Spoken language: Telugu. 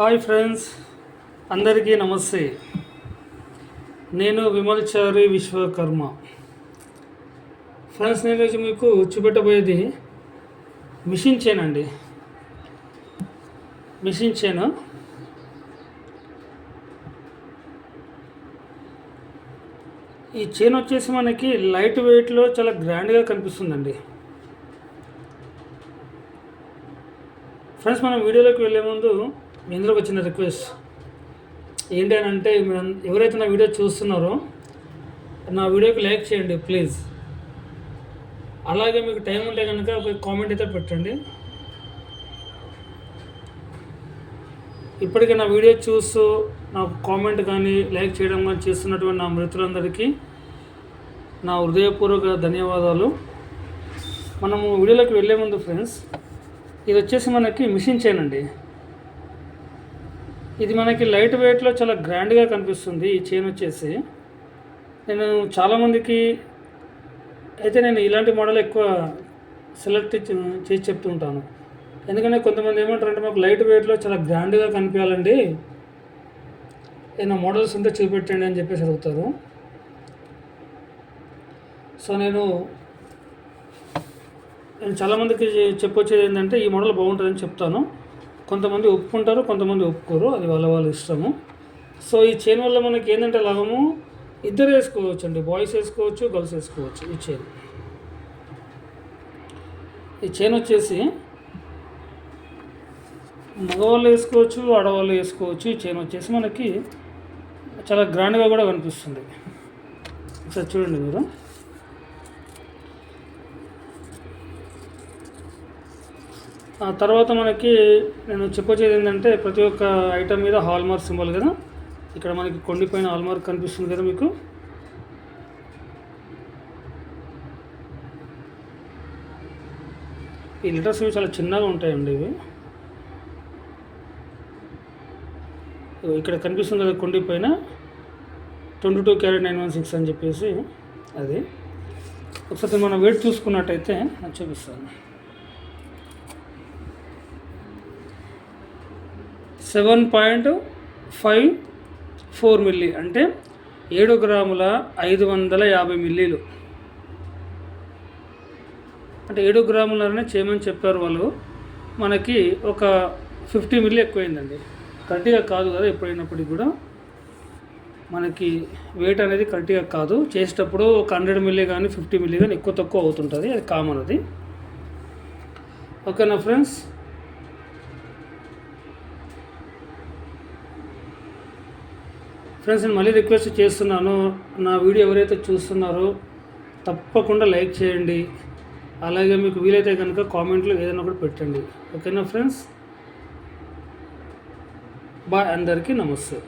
హాయ్ ఫ్రెండ్స్ అందరికీ నమస్తే. నేను విమల్ చారి విశ్వకర్మ. ఫ్రెండ్స్ నేను ఈరోజు మీకు చూపెట్టబోయేది మిషన్ చైన్ అండి. Machine chain. ఈ చైన్ వచ్చేసి మనకి లైట్ వెయిట్లో చాలా గ్రాండ్గా కనిపిస్తుందండి. ఫ్రెండ్స్ మనం వీడియోలోకి వెళ్ళే ముందు మీ అందరూ ఒక చిన్న రిక్వెస్ట్ ఏంటి అని అంటే ఎవరైతే నా వీడియో చూస్తున్నారో నా వీడియోకి లైక్ చేయండి ప్లీజ్ అలాగే మీకు టైం ఉంటే కనుక ఒక కామెంట్ అయితే పెట్టండి. ఇప్పటికే నా వీడియో చూస్తూ నాకు కామెంట్ కానీ లైక్ చేయడం కానీ చేస్తున్నటువంటి నా మిత్రులందరికీ నా హృదయపూర్వక ధన్యవాదాలు. మనము వీడియోలోకి వెళ్ళే ముందు ఫ్రెండ్స్ ఇది వచ్చేసి మనకి మిషన్ చైన్ అండి. ఇది మనకి లైట్ వెయిట్లో చాలా గ్రాండ్గా కనిపిస్తుంది ఈ చైన్ వచ్చేసి. నేను చాలామందికి అయితే నేను ఇలాంటి మోడల్ ఎక్కువ సెలెక్ట్ చేసి చెప్తుంటాను ఎందుకంటే కొంతమంది ఏమంటారంటే మాకు లైట్ వెయిట్లో చాలా గ్రాండ్గా కనిపించాలండి. ఏదైనా మోడల్స్ ఉంటే చూపెట్టండి అని చెప్పేసి అడుగుతారు. సో నేను నేను చాలామందికి చెప్పొచ్చేది ఏంటంటే ఈ మోడల్ బాగుంటుందని చెప్తాను. కొంతమంది ఒప్పుకుంటారు కొంతమంది ఒప్పుకోరు. అది వాళ్ళ వాళ్ళ ఇష్టము. సో ఈ చైన్ వల్ల మనకి ఏంటంటే లాభము? ఇద్దరు వేసుకోవచ్చు అండి బాయ్స్ వేసుకోవచ్చు గర్ల్స్ వేసుకోవచ్చు ఈ చైన్ ఈ చైన్ వచ్చేసి మగవాళ్ళు వేసుకోవచ్చు ఆడవాళ్ళు వేసుకోవచ్చు. ఈ చైన్ వచ్చేసి మనకి చాలా గ్రాండ్గా కూడా కనిపిస్తుంది. ఒకసారి చూడండి మీరు. తర్వాత మనకి నేను చెప్పొచ్చేది ఏంటంటే ప్రతి ఒక్క ఐటమ్ మీద హాల్మార్క్ సింబల్ కదా? ఇక్కడ మనకి కొండిపైన హాల్మార్క్ కనిపిస్తుంది కదా మీకు? ఈ లెటర్స్ ఇవి చాలా చిన్నగా ఉంటాయండి ఇవి. ఇక్కడ కనిపిస్తుంది కదా కొండి పైన? Twenty two carat nine one six అని చెప్పేసి అది. ఒకసారి మనం వెయిట్ చూసుకున్నట్టయితే నేను చూపిస్తాను. Seven point five four milli అంటే ఏడు గ్రాముల ఐదు వందల యాభై మిల్లీలు. అంటే ఏడు గ్రాములనే చేయమని చెప్పారు వాళ్ళు. మనకి ఒక ఫిఫ్టీ మిల్లీ ఎక్కువైందండి. కరెక్ట్గా కాదు కదా ఎప్పుడైనప్పటికీ కూడా. మనకి వెయిట్ అనేది కరెక్ట్గా కాదు. చేసేటప్పుడు ఒక హండ్రెడ్ మిల్లీ కానీ ఫిఫ్టీ మిల్లీ కానీ ఎక్కువ తక్కువ అవుతుంటుంది. అది కామన్ అది. ఓకేనా ఫ్రెండ్స్ ఫ్రెండ్స్ నేను మళ్ళీ రిక్వెస్ట్ చేస్తున్నాను. నా వీడియో ఎవరైతే చూస్తున్నారో తప్పకుండా లైక్ చేయండి. అలాగే మీకు వీలైతే కనుక కామెంట్లో ఏదైనా ఒకటి పెట్టండి. ఓకేనా ఫ్రెండ్స్ బాయ్ అందరికీ నమస్తే.